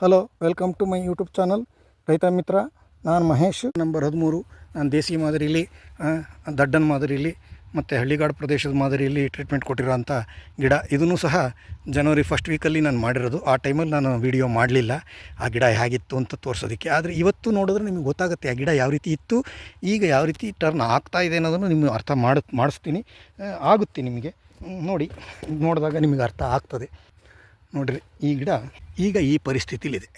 Hello welcome to my YouTube channel Raitha Mitra ನಾನು Mahesh. Number ಹದಿಮೂರು ನಾನು ದೇಸಿ ಮಾದರಿಯಲ್ಲಿ ದಡ್ಡನ ಮಾದರಿಲಿ, ಮತ್ತು ಹಳ್ಳಿಗಾಡು ಪ್ರದೇಶದ ಮಾದರಿಯಲ್ಲಿ ಟ್ರೀಟ್ಮೆಂಟ್ ಕೊಟ್ಟಿರೋಂಥ ಗಿಡ. ಇದನ್ನು ಸಹ ಜನವರಿ ಫಸ್ಟ್ ವೀಕಲ್ಲಿ ನಾನು ಮಾಡಿರೋದು. ಆ ಟೈಮಲ್ಲಿ ನಾನು ವಿಡಿಯೋ ಮಾಡಲಿಲ್ಲ. ಆ ಗಿಡ ಹೇಗಿತ್ತು ಅಂತ ತೋರಿಸೋದಕ್ಕೆ. ಆದರೆ ಇವತ್ತು ನೋಡಿದ್ರೆ ನಿಮಗೆ ಗೊತ್ತಾಗುತ್ತೆ ಆ ಗಿಡ ಯಾವ ರೀತಿ ಇತ್ತು, ಈಗ ಯಾವ ರೀತಿ ಟರ್ನ್ ಆಗ್ತಾ ಇದೆ ಅನ್ನೋದನ್ನು ನಿಮಗೆ ಅರ್ಥ ಮಾಡಿ, ಮಾಡಿಸ್ತೀನಿ. ಆಗುತ್ತೆ ನಿಮಗೆ. ನೋಡಿ, ನೋಡಿದಾಗ ನಿಮಗೆ ಅರ್ಥ ಆಗ್ತದೆ. ನೋಡ್ರಿ, ಈ ಗಿಡ ಈಗ ಈ ಪರಿಸ್ಥಿತಿಲಿದೆ.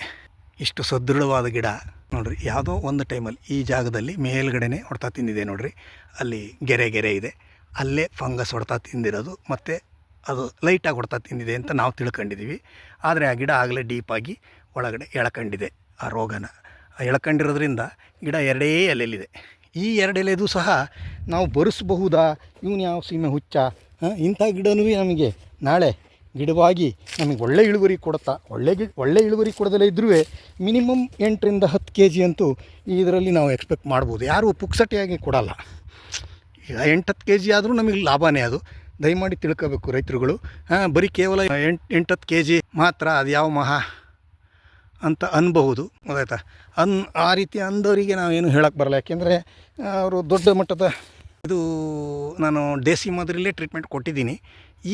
ಇಷ್ಟು ಸದೃಢವಾದ ಗಿಡ, ನೋಡ್ರಿ, ಯಾವುದೋ ಒಂದು ಟೈಮಲ್ಲಿ ಈ ಜಾಗದಲ್ಲಿ ಮೇಲ್ಗಡೆನೆ ಹೊಡ್ತಾ ತಿಂದಿದೆ ನೋಡ್ರಿ. ಅಲ್ಲಿ ಗೆರೆ ಗೆರೆ ಇದೆ, ಅಲ್ಲೇ ಫಂಗಸ್ ಹೊಡ್ತಾ ತಿಂದಿರೋದು, ಮತ್ತು ಅದು ಲೈಟಾಗಿ ಹೊಡ್ತಾ ತಿಂದಿದೆ ಅಂತ ನಾವು ತಿಳ್ಕೊಂಡಿದ್ದೀವಿ. ಆದರೆ ಆ ಗಿಡ ಆಗಲೇ ಡೀಪಾಗಿ ಒಳಗಡೆ ಎಳ್ಕೊಂಡಿದೆ, ಆ ರೋಗನ. ಎಳಕಂಡಿರೋದ್ರಿಂದ ಗಿಡ ಎರಡೇ ಎಲೆಲಿದೆ. ಈ ಎರಡು ಎಲೆದು ಸಹ ನಾವು ಬರೆಸಬಹುದಾ? ಇವನು ಯಾವ ಸೀಮೆ ಹುಚ್ಚ? ಇಂಥ ಗಿಡನೂ ನಮಗೆ ನಾಳೆ ಗಿಡವಾಗಿ ನಮಗೆ ಒಳ್ಳೆ ಇಳುವರಿ ಕೊಡುತ್ತಾ, ಒಳ್ಳೆ ಗಿ, ಒಳ್ಳೆ ಇಳುವರಿ ಕೊಡದಲ್ಲೇ ಇದ್ರೂ ಮಿನಿಮಮ್ ಎಂಟರಿಂದ ಹತ್ತು ಕೆ ಜಿ ಅಂತೂ ಇದರಲ್ಲಿ ನಾವು ಎಕ್ಸ್ಪೆಕ್ಟ್ ಮಾಡ್ಬೋದು. ಯಾರೂ ಪುಕ್ಸಟಿಯಾಗಿ ಕೊಡಲ್ಲ. ಈಗ ಎಂಟು ಹತ್ತು ಕೆ ಜಿ ಆದರೂ ನಮಗೆ ಲಾಭನೇ ಅದು. ದಯಮಾಡಿ ತಿಳ್ಕೋಬೇಕು ರೈತರುಗಳು. ಹಾಂ, ಬರೀ ಕೇವಲ ಎಂಟು ಎಂಟು ಹತ್ತು ಕೆ ಜಿ ಮಾತ್ರ ಅದು ಯಾವ ಮಹಾ ಅಂತ ಅನ್ಬಹುದು. ಗೊತ್ತಾಯ್ತಾ? ಅನ್, ಆ ರೀತಿ ಅಂದವರಿಗೆ ನಾವೇನು ಹೇಳಕ್ಕೆ ಬರಲ್ಲ. ಯಾಕೆಂದರೆ ಅವರು ದೊಡ್ಡ ಮಟ್ಟದ ಇದು ನಾನು ದೇಸಿ ಮಾದರಿಯಲ್ಲೇ ಟ್ರೀಟ್ಮೆಂಟ್ ಕೊಟ್ಟಿದ್ದೀನಿ.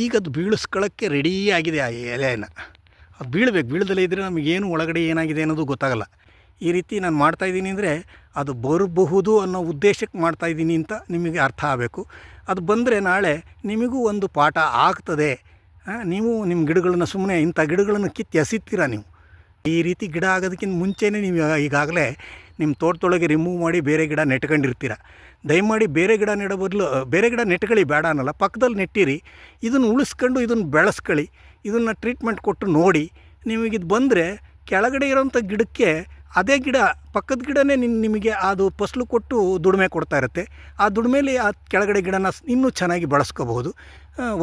ಈಗ ಅದು ಬೀಳಿಸ್ಕೊಳ್ಳೋಕ್ಕೆ ರೆಡೀ ಆಗಿದೆ ಆ ಎಲೆಯನ್ನು. ಅದು ಬೀಳಬೇಕು. ಬೀಳದಲ್ಲೇ ಇದ್ದರೆ ನಮಗೇನು ಒಳಗಡೆ ಏನಾಗಿದೆ ಅನ್ನೋದು ಗೊತ್ತಾಗಲ್ಲ. ಈ ರೀತಿ ನಾನು ಮಾಡ್ತಾಯಿದ್ದೀನಿ ಅಂದರೆ ಅದು ಬರಬಹುದು ಅನ್ನೋ ಉದ್ದೇಶಕ್ಕೆ ಮಾಡ್ತಾಯಿದ್ದೀನಿ ಅಂತ ನಿಮಗೆ ಅರ್ಥ ಆಗಬೇಕು. ಅದು ಬಂದರೆ ನಾಳೆ ನಿಮಗೂ ಒಂದು ಪಾಠ ಆಗ್ತದೆ. ನೀವು ನಿಮ್ಮ ಗಿಡಗಳನ್ನು ಸುಮ್ಮನೆ ಇಂಥ ಗಿಡಗಳನ್ನು ಕಿತ್ತು ಹಸಿತ್ತೀರ ನೀವು? ಈ ರೀತಿ ಗಿಡ ಆಗೋದಕ್ಕಿಂತ ಮುಂಚೆನೇ ನೀವು ಈಗಾಗಲೇ ನಿಮ್ಮ ತೋಟದೊಳಗೆ ರಿಮೂವ್ ಮಾಡಿ ಬೇರೆ ಗಿಡ ನೆಟ್ಕೊಂಡಿರ್ತೀರ. ದಯಮಾಡಿ ಬೇರೆ ಗಿಡ ನೆಡೋ ಬದಲು ಬೇರೆ ಗಿಡ ನೆಟ್ಕೊಳ್ಳಿ ಬೇಡ ಅನ್ನಲ್ಲ. ಪಕ್ಕದಲ್ಲಿ ನೆಟ್ಟಿರಿ, ಇದನ್ನು ಉಳಿಸ್ಕೊಂಡು ಇದನ್ನು ಬೆಳೆಸ್ಕೊಳ್ಳಿ, ಇದನ್ನು ಟ್ರೀಟ್ಮೆಂಟ್ ಕೊಟ್ಟು ನೋಡಿ. ನಿಮಗಿದು ಬಂದರೆ ಕೆಳಗಡೆ ಇರೋಂಥ ಗಿಡಕ್ಕೆ ಅದೇ ಗಿಡ, ಪಕ್ಕದ ಗಿಡನೇ ನಿನ್ನ ನಿಮಗೆ ಅದು ಫಸಲು ಕೊಟ್ಟು ದುಡಿಮೆ ಕೊಡ್ತಾ ಇರುತ್ತೆ. ಆ ದುಡಿಮೆಲಿ ಆ ಕೆಳಗಡೆ ಗಿಡನ ಇನ್ನೂ ಚೆನ್ನಾಗಿ ಬಳಸ್ಕೋಬಹುದು.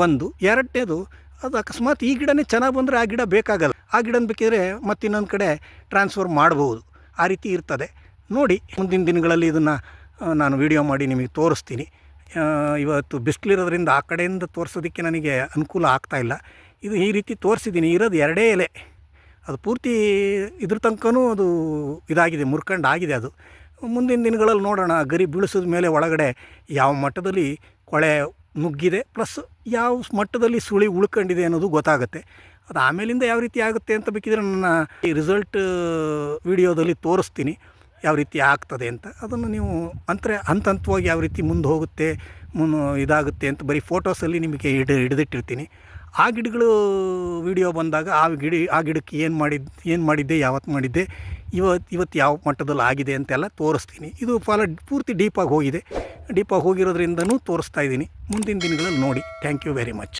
ಒಂದು. ಎರಡನೇದು, ಅದು ಅಕಸ್ಮಾತ್ ಈ ಗಿಡನೇ ಚೆನ್ನಾಗಿ ಬಂದರೆ ಆ ಗಿಡ ಬೇಕಾಗಲ್ಲ. ಆ ಗಿಡನ ಬೇಕಿದ್ರೆ ಮತ್ತೆ ಇನ್ನೊಂದು ಕಡೆ ಟ್ರಾನ್ಸ್ಫರ್ ಮಾಡ್ಬೋದು. ಆ ರೀತಿ ಇರ್ತದೆ. ನೋಡಿ, ಮುಂದಿನ ದಿನಗಳಲ್ಲಿ ಇದನ್ನು ನಾನು ವಿಡಿಯೋ ಮಾಡಿ ನಿಮಗೆ ತೋರಿಸ್ತೀನಿ. ಇವತ್ತು ಬಿಸಿಲಿರೋದ್ರಿಂದ ಆ ಕಡೆಯಿಂದ ತೋರಿಸೋದಕ್ಕೆ ನನಗೆ ಅನುಕೂಲ ಆಗ್ತಾಯಿಲ್ಲ ಇದು ಈ ರೀತಿ ತೋರಿಸಿದ್ದೀನಿ, ಇರೋದು ಎರಡೇ ಎಲೆ. ಅದು ಪೂರ್ತಿ ಇದ್ರ ತನಕನೂ ಅದು ಇದಾಗಿದೆ, ಮುರ್ಕಂಡು ಆಗಿದೆ ಅದು. ಮುಂದಿನ ದಿನಗಳಲ್ಲಿ ನೋಡೋಣ, ಗರಿ ಬೀಳಿಸಿದ ಮೇಲೆ ಒಳಗಡೆ ಯಾವ ಮಟ್ಟದಲ್ಲಿ ಕೊಳೆ ನುಗ್ಗಿದೆ, ಪ್ಲಸ್ ಯಾವ ಮಟ್ಟದಲ್ಲಿ ಸುಳಿ ಉಳ್ಕೊಂಡಿದೆ ಅನ್ನೋದು ಗೊತ್ತಾಗುತ್ತೆ. ಅದು ಆಮೇಲಿಂದ ಯಾವ ರೀತಿ ಆಗುತ್ತೆ ಅಂತ ಬೇಕಿದ್ರೆ ನನ್ನ ಈ ರಿಸಲ್ಟ್ ವಿಡಿಯೋದಲ್ಲಿ ತೋರಿಸ್ತೀನಿ. ಯಾವ ರೀತಿ ಆಗ್ತದೆ ಅಂತ ಅದನ್ನು ನೀವು ಅಂದರೆ ಹಂತ ಹಂತವಾಗಿ ಯಾವ ರೀತಿ ಮುಂದೆ ಹೋಗುತ್ತೆ ಮುನ್ನು ಇದಾಗುತ್ತೆ ಅಂತ ಬರೀ ಫೋಟೋಸಲ್ಲಿ ನಿಮಗೆ ಹಿಡ, ಹಿಡಿದಿಟ್ಟಿರ್ತೀನಿ. ಆ ಗಿಡಗಳು ವಿಡಿಯೋ ಬಂದಾಗ ಆ ಗಿಡ, ಆ ಗಿಡಕ್ಕೆ ಏನು ಮಾಡಿದ್ದು ಏನು ಮಾಡಿದ್ದೆ, ಯಾವತ್ತು ಮಾಡಿದ್ದೆ ಇವತ್ತು ಇವತ್ತು ಯಾವ ಮಟ್ಟದಲ್ಲಿ ಆಗಿದೆ ಅಂತೆಲ್ಲ ತೋರಿಸ್ತೀನಿ. ಇದು ಫಲ, ಪೂರ್ತಿ ಡೀಪಾಗಿ ಹೋಗಿದೆ. ಡೀಪಾಗಿ ಹೋಗಿರೋದ್ರಿಂದನೂ ತೋರಿಸ್ತಾ ಇದ್ದೀನಿ. ಮುಂದಿನ ದಿನಗಳಲ್ಲಿ ನೋಡಿ. Thank you very much